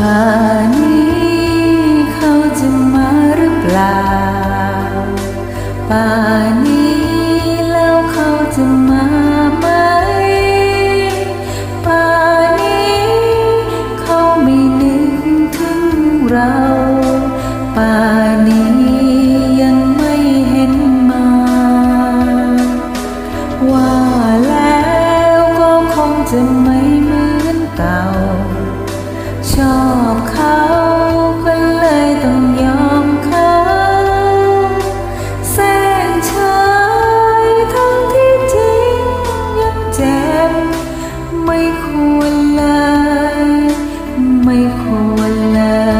ป่านี้เขาจะมาหรือเปล่า ป่านี้แล้วเขาจะมาไหม ป่านี้เขาไม่นึกถึงเรา ป่านี้ยังไม่เห็นมา ว่าแล้วก็คงจะไม่เหมือนเก่า อบเขาก็เลยต้องยอมเขาแสนเฉยทั้งที่จริงยังเจ็บไม่ควรเลย ไม่ควรเลย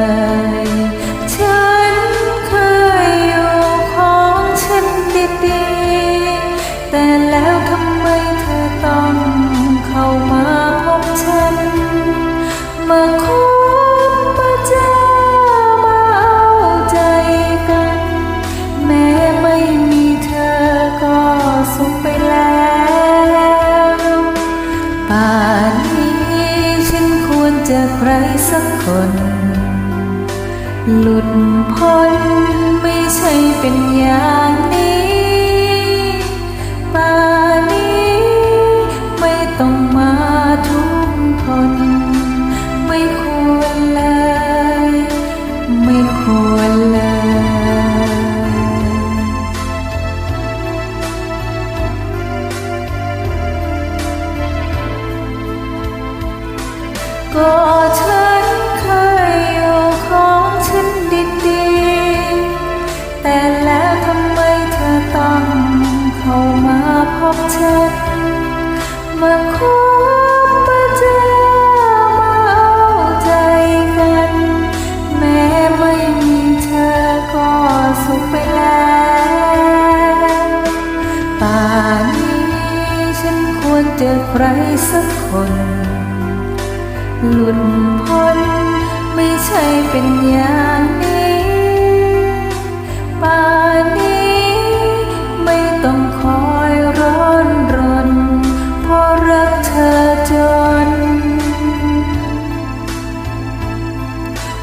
ควรเจอใครสักคน หลุดพ้นไม่ใช่เป็นอย่างนี้ ก็ฉันเคยอยู่ของฉันดีๆ แต่แล้วทำไมเธอต้องเข้ามาพบฉันมาคบมาเจอมาเอาใจกัน แม้ไม่มีเธอก็สุขไปแล้วป่านนี้ฉันควรเจอใครสักคน หลุดพ้นไม่ใช่เป็นอย่างนี้ป่านนี้ไม่ต้องคอยร้อนรนเพราะรักเธอจน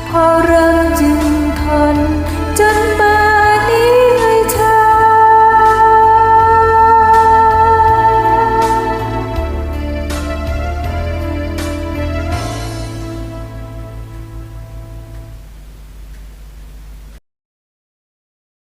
เพราะรักจึง